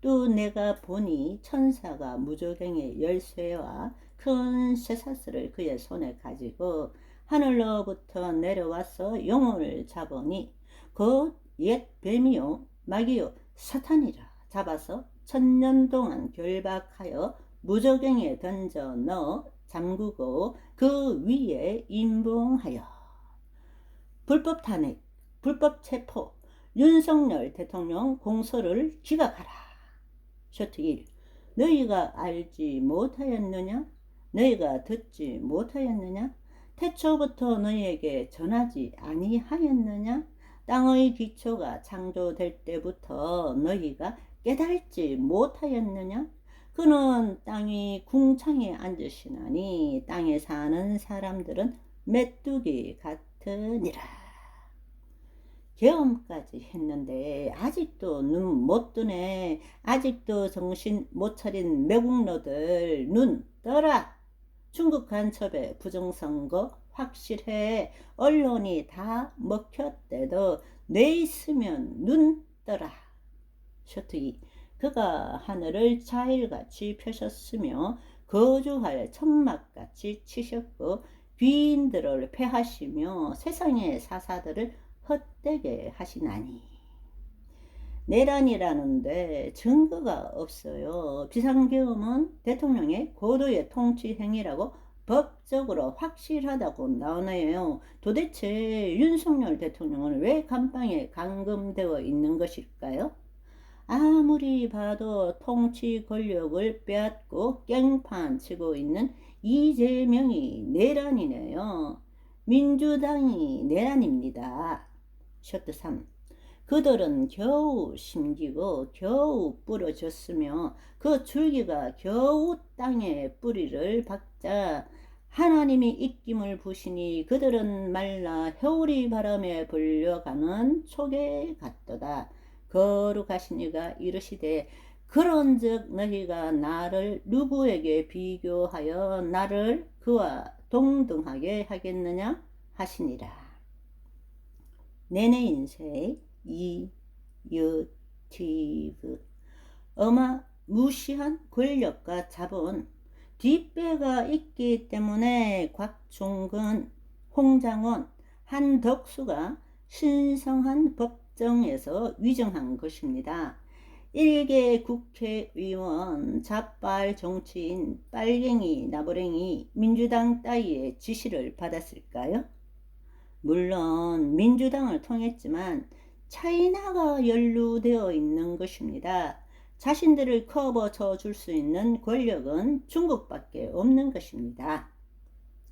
또 내가 보니 천사가 무조경의 열쇠와 큰 쇠사슬을 그의 손에 가지고 하늘로부터 내려와서 영혼을 잡으니 곧 옛 뱀이요 마귀요 사탄이라 잡아서 천년 동안 결박하여 무조경에 던져 넣어 잠그고 그 위에 임봉하여 불법 탄핵, 불법 체포, 윤석열 대통령 공소를 기각하라. 셔트 1. 너희가 알지 못하였느냐? 너희가 듣지 못하였느냐? 태초부터 너희에게 전하지 아니하였느냐? 땅의 기초가 창조될 때부터 너희가 깨달지 못하였느냐? 그는 땅이 궁창에 앉으시나니 땅에 사는 사람들은 메뚜기 같으니라. 계엄까지 했는데 아직도 눈 못 뜨네. 아직도 정신 못 차린 매국노들 눈 떠라. 중국 간첩의 부정선거 확실해. 언론이 다 먹혔대도 내 있으면 눈 떠라. 2. 그가 하늘을 자일같이 펴셨으며 거주할 천막같이 치셨고 귀인들을 패하시며 세상의 사사들을 헛되게 하시나니 내란이라는데 증거가 없어요. 비상계엄은 대통령의 고도의 통치 행위라고 법적으로 확실하다고 나오네요. 도대체 윤석열 대통령은 왜 감방에 감금되어 있는 것일까요? 아무리 봐도 통치 권력을 빼앗고 깽판 치고 있는 이재명이 내란이네요. 민주당이 내란입니다. 셔트 3. 그들은 겨우 심기고 겨우 부러졌으며 그 줄기가 겨우 땅에 뿌리를 박자 하나님이 입김을 부시니 그들은 말라 겨울이 바람에 불려가는 촉에 같도다. 거룩하신 이가 이르시되 그런즉 너희가 나를 누구에게 비교하여 나를 그와 동등하게 하겠느냐 하시니라. 내내 인생 이유티브 어마 무시한 권력과 자본 뒷배가 있기 때문에 곽종근 홍장원 한덕수가 신성한 법정에서 위정한 것입니다. 일개 국회의원, 자빨 정치인, 빨갱이, 나부랭이, 민주당 따위의 지시를 받았을까요? 물론 민주당을 통했지만 차이나가 연루되어 있는 것입니다. 자신들을 커버 쳐 줄 수 있는 권력은 중국밖에 없는 것입니다.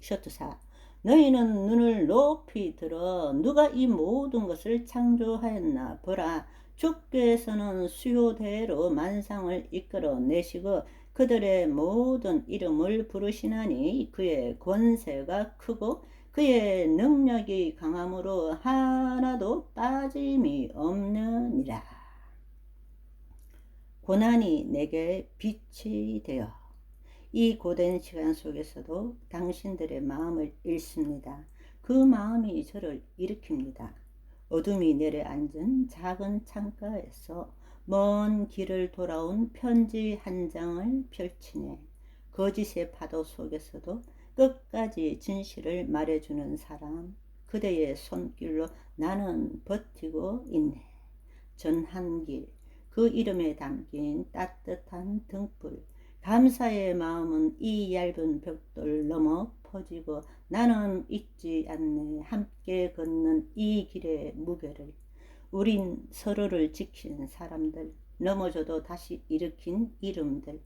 셔트사 너희는 눈을 높이 들어 누가 이 모든 것을 창조하였나 보라. 주께서는 수요대로 만상을 이끌어 내시고 그들의 모든 이름을 부르시나니 그의 권세가 크고 그의 능력이 강함으로 하나도 빠짐이 없느니라. 고난이 내게 빛이 되어 이 고된 시간 속에서도 당신들의 마음을 읽습니다. 그 마음이 저를 일으킵니다. 어둠이 내려앉은 작은 창가에서 먼 길을 돌아온 편지 한 장을 펼치네. 거짓의 파도 속에서도 끝까지 진실을 말해주는 사람, 그대의 손길로 나는 버티고 있네. 전한길, 그 이름에 담긴 따뜻한 등불, 감사의 마음은 이 얇은 벽돌 넘어 퍼지고 나는 잊지 않네. 함께 걷는 이 길의 무게를. 우린 서로를 지킨 사람들, 넘어져도 다시 일으킨 이름들,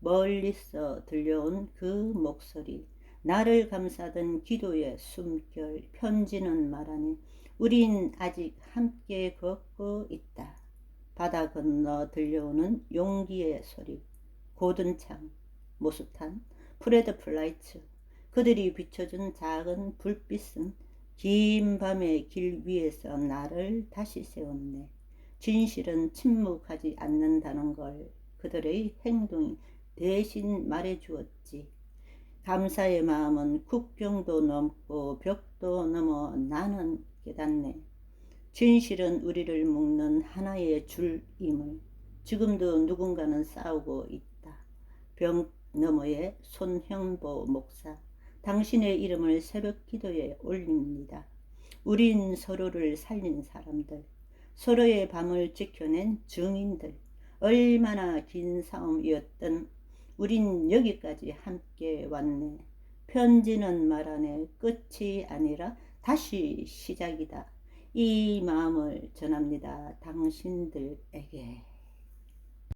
멀리서 들려온 그 목소리, 나를 감싸던 기도의 숨결 편지는 말하니 우린 아직 함께 걷고 있다. 바다 건너 들려오는 용기의 소리 고든 창, 모스탄, 프레드 플라이츠 그들이 비춰준 작은 불빛은 긴 밤의 길 위에서 나를 다시 세웠네. 진실은 침묵하지 않는다는 걸 그들의 행동이 대신 말해주었지. 감사의 마음은 국경도 넘고 벽도 넘어 나는 깨닫네. 진실은 우리를 묶는 하나의 줄임을 지금도 누군가는 싸우고 있다. 벽 너머의 손형보 목사, 당신의 이름을 새벽 기도에 올립니다. 우린 서로를 살린 사람들, 서로의 밤을 지켜낸 증인들, 얼마나 긴 싸움이었던 우린 여기까지 함께 왔네. 편지는 말하네. 끝이 아니라 다시 시작이다. 이 마음을 전합니다. 당신들에게.